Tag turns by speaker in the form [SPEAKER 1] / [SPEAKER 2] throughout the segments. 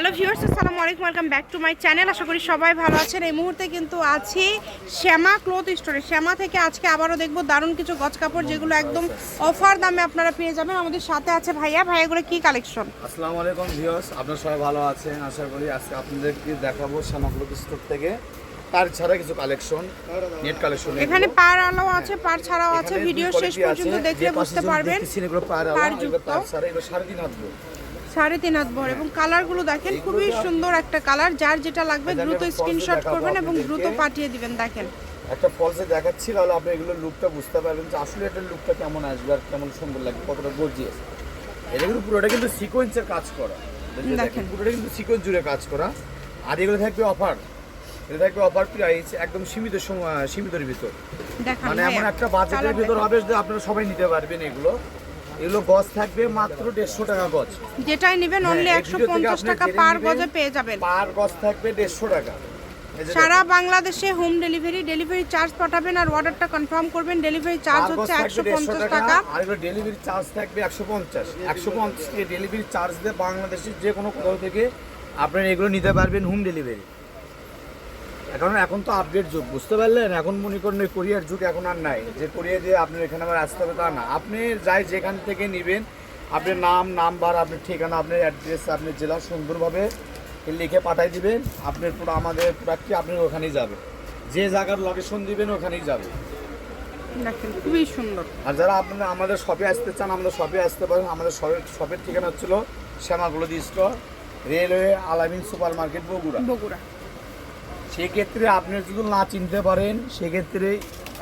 [SPEAKER 1] Hello viewers আসসালামু আলাইকুম welcome back to my channel. আশা করি সবাই ভালো আছেন। এই মুহূর্তে কিন্তু আছি শ্যামা ক্লথ স্টোরে। শ্যামা থেকে আজকে আবারও দেখব দারুণ কিছু গজ কাপড় যেগুলো একদম অফার দামে আপনারা পেয়ে যাবেন। আমাদের সাথে আছে ভাইয়া। ভাইয়াগুলো কি কালেকশন
[SPEAKER 2] আসসালামু আলাইকুম ভিউয়ার্স আপনারা সবাই ভালো আছেন? আশা করি আজকে আপনাদেরকে দেখাবো শ্যামাকুলক স্টোর থেকে। তার ছাড়া কিছু কালেকশন নেট কালেকশন
[SPEAKER 1] এখানে পার আলো আছে পার ছাড়াও আছে। ভিডিও শেষ পর্যন্ত দেখলে বুঝতে পারবেন।
[SPEAKER 2] পার
[SPEAKER 1] পার যুক্ত।
[SPEAKER 2] তার ছাড়া এগুলো সাড়ে তিন হাত বড়।
[SPEAKER 1] সাড়ে তিন হাত ভর এবং কালারগুলো দেখেন খুবই সুন্দর একটা কালার যার যেটা লাগবে দ্রুত স্ক্রিনশট করবেন এবং দ্রুত পাঠিয়ে দিবেন দেখেন।
[SPEAKER 2] একটা ফলসে দেখাচ্ছি তাহলে আপনি এগুলো লুকটা বুঝতে পারবেন যে আসলে এটার লুকটা কেমন আসবে আর কেমন সুন্দর লাগবে কতটা গর্জিয়াস এটা কিন্তু পুরোটা কিন্তু সিকোয়েন্সের কাজ করা।
[SPEAKER 1] দেখেন।
[SPEAKER 2] পুরোটা কিন্তু সিকোয়েন্স জুড়ে কাজ করা। আর এগুলো থাকবে অফার এটা থাকবে অফার প্রাইস একদম সীমিত সীমিতর ভিতর। মানে এমন একটা বাজেটের ভিতর হবে যে আপনারা সবাই নিতে পারবেন এগুলো। এগুলো গজ থাকবে মাত্র দেড়শো টাকা গজ।
[SPEAKER 1] যেটাই নেবেন
[SPEAKER 2] হ্যাঁ,
[SPEAKER 1] অনলি একশো পঞ্চাশ টাকা পার গজে পেয়ে যাবেন।
[SPEAKER 2] পার গজ থাকবে দেড়শো টাকা। যে
[SPEAKER 1] সারা বাংলাদেশে হোম ডেলিভারি ডেলিভারি চার্জ পাঠাবেন আর অর্ডারটা কনফার্ম করবেন ডেলিভারি চার্জ হচ্ছে একশো
[SPEAKER 2] 150
[SPEAKER 1] পঞ্চাশ টাকা
[SPEAKER 2] আর এগুলো ডেলিভারি চার্জ থাকবে একশো পঞ্চাশ। একশো পঞ্চাশ ডেলিভারি চার্জ দিয়ে বাংলাদেশের যে কোনো কোথাও থেকে আপনারা এগুলো নিতে পারবেন হোম ডেলিভারি এখন এখন তো আপডেট যুগ বুঝতে পারলেন? এখন মনে করেন কোরিয়ার যুগ এখন আর নাই। যে কোরিয়া দিয়ে আপনার এখানে আবার আসতে হবে তা না। আপনি যাই যেখান থেকে নেবেন আপনার নাম নাম্বার আপনার ঠিকানা আপনার অ্যাড্রেস আপনার জেলা সুন্দরভাবে লিখে পাঠাই দিবেন। আপনার পুরো আমাদের প্রোডাক্টটি আপনার ওখানেই যাবে। যে জায়গার লোকেশন দিবেন ওখানেই যাবে।
[SPEAKER 1] দেখেন খুবই সুন্দর।
[SPEAKER 2] আর যারা আপনারা আমাদের শপে আসতে চান আমাদের শপে আসতে পারেন। আমাদের শপের শপের ঠিকানা হচ্ছিল শ্যামাগুলোদি store railway Alamin super market Bogura.
[SPEAKER 1] Bogura.
[SPEAKER 2] সেক্ষেত্রে আপনি যদি না চিনতে পারেন সেক্ষেত্রে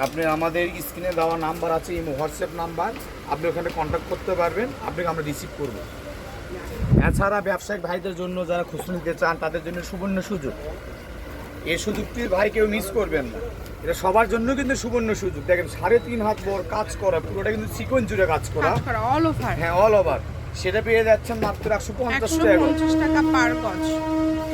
[SPEAKER 2] আপনি আমাদের স্ক্রিনে দেওয়া নাম্বার আছে এই হোয়াটসঅ্যাপ নাম্বার আপনি ওখানে কন্ট্যাক্ট করতে পারবেন আপনাকে আমরা রিসিভ করব। এছাড়া ব্যবসায়িক ভাইদের জন্য যারা খুচরো নিতে চান তাদের জন্য সুবর্ণ সুযোগ। এই সুযোগটি ভাই কেউ মিস করবেন না। এটা সবার জন্য কিন্তু সুবর্ণ সুযোগ। দেখেন সাড়ে তিন হাত বড় কাজ করা পুরোটা কিন্তু চিকন জুড়ে কাজ করা। হ্যাঁ অল ওভার সেটা পেয়ে যাচ্ছেন মাত্র একশো পঞ্চাশ টাকা।
[SPEAKER 1] পার গজ।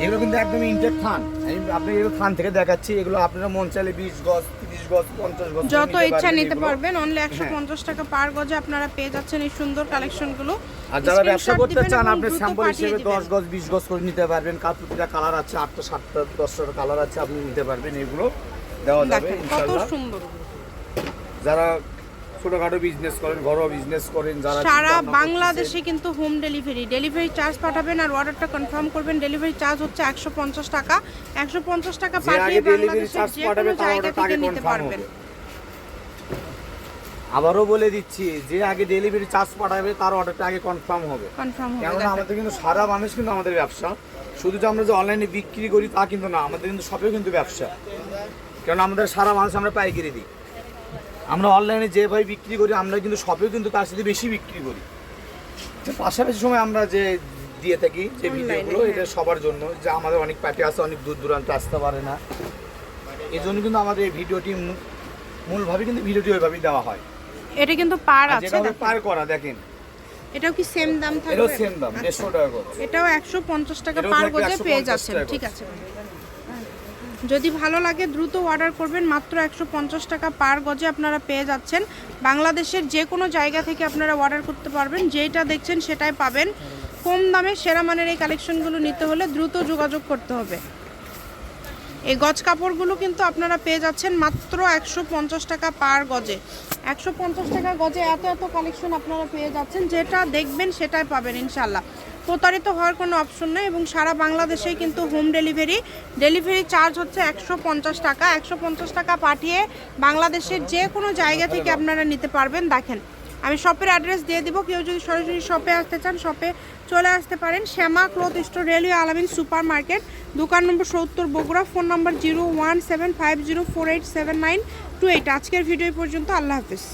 [SPEAKER 2] এগুলো কিন্তু একদম ইনটেক থান আমি আপনি এগুলো থান থেকে দেখাচ্ছি এগুলো আপনারা মন চাইলে বিশ গজ তিরিশ গজ পঞ্চাশ গজ
[SPEAKER 1] যত ইচ্ছা নিতে পারবেন অনলি একশো
[SPEAKER 2] হ্যাঁ।
[SPEAKER 1] পঞ্চাশ টাকা পার গজে আপনারা পেয়ে যাচ্ছেন এই সুন্দর কালেকশনগুলো
[SPEAKER 2] আর যারা ব্যবসা করতে চান আপনি স্যাম্পল হিসেবে দশ গজ বিশ গজ করে নিতে পারবেন। কার কালার আছে আটটা সাতটা দশটা কালার আছে আপনি নিতে পারবেন এগুলো। দেওয়া যাবে
[SPEAKER 1] কত সুন্দর।
[SPEAKER 2] যারা ছোটখাটো বিজনেস করেন ঘরোয়া বিজনেস করেন যারা
[SPEAKER 1] সারা বাংলাদেশে কিন্তু হোম ডেলিভারি ডেলিভারি চার্জ পাঠাবেন আর অর্ডারটা কনফার্ম করবেন। ডেলিভারি চার্জ হচ্ছে একশো পঞ্চাশ টাকা। একশো পঞ্চাশ টাকা পাঠিয়ে বাংলাদেশের যে কোনো জায়গা থেকে নিতে পারবেন।
[SPEAKER 2] আবারও বলে দিচ্ছি যে আগে ডেলিভারি চার্জ পাঠাবে তার অর্ডারটা আগে কনফার্ম হবে।
[SPEAKER 1] কনফার্ম হবে
[SPEAKER 2] কেননা আমাদের কিন্তু সারা মানুষ কিন্তু আমাদের ব্যবসা। শুধু যে আমরা যে অনলাইনে বিক্রি করি তা কিন্তু না আমাদের কিন্তু সবেও কিন্তু ব্যবসা। কারণ আমাদের সারা মানুষ আমরা পাইকারি দিই। আমরা অনলাইনে যেভাবে বিক্রি করি আমরা কিন্তু সবেও কিন্তু তার সাথে বেশি বিক্রি করি। তো পাশাপাশি সময় আমরা যে দিয়ে থাকি যে ভিডিওগুলো
[SPEAKER 1] হ্যাঁ।
[SPEAKER 2] এটা সবার জন্য। যে আমাদের অনেক পার্টি আছে অনেক দূর দূরান্তে আসতে পারে না। এই জন্য কিন্তু আমাদের এই ভিডিওটি মূলভাবে কিন্তু ভিডিওটি ওইভাবেই দেওয়া হয়।
[SPEAKER 1] এটা কিন্তু পার আছে
[SPEAKER 2] পার করা দেখেন।
[SPEAKER 1] এটাও কি সেম দাম থাকবে?
[SPEAKER 2] এটাও সেম দাম
[SPEAKER 1] আচ্ছা।
[SPEAKER 2] দেড়শো টাকা করে।
[SPEAKER 1] এটাও একশো পঞ্চাশ টাকা
[SPEAKER 2] এটাও
[SPEAKER 1] পার
[SPEAKER 2] 150
[SPEAKER 1] পেয়ে যাচ্ছেন ঠিক আছে। যদি ভালো লাগে দ্রুত অর্ডার করবেন। মাত্র একশো পঞ্চাশ টাকা পার গজে আপনারা পেয়ে যাচ্ছেন। বাংলাদেশের যে কোনো জায়গা থেকে আপনারা অর্ডার করতে পারবেন। যেটা দেখছেন সেটাই পাবেন। কম দামে সেরা মানের এই কালেকশনগুলো নিতে হলে দ্রুত যোগাযোগ করতে হবে। এই গজ কাপড়গুলো কিন্তু আপনারা পেয়ে যাচ্ছেন মাত্র একশো পঞ্চাশ টাকা পার গজে। একশো পঞ্চাশ টাকা গজে এত এত কালেকশন আপনারা পেয়ে যাচ্ছেন। যেটা দেখবেন সেটাই পাবেন ইনশাল্লাহ প্রতারিত হওয়ার কোনো অপশন নেই এবং সারা বাংলাদেশেই কিন্তু হোম ডেলিভারি ডেলিভারি চার্জ হচ্ছে একশো পঞ্চাশ টাকা। একশো পঞ্চাশ টাকা পাঠিয়ে বাংলাদেশের যে কোনো জায়গা থেকে আপনারা নিতে পারবেন। দেখেন, আমি শপের অ্যাড্রেস দিয়ে দিব। কেউ যদি সরাসরি শপে আসতে চান শপে চলে আসতে পারেন। Shyama cloth store, railway Alamin super market দোকান নম্বর সত্তর, Bogura phone number zero one seven five zero four eight seven nine two eight আজকের ভিডিও পর্যন্ত। আল্লাহ হাফিজ।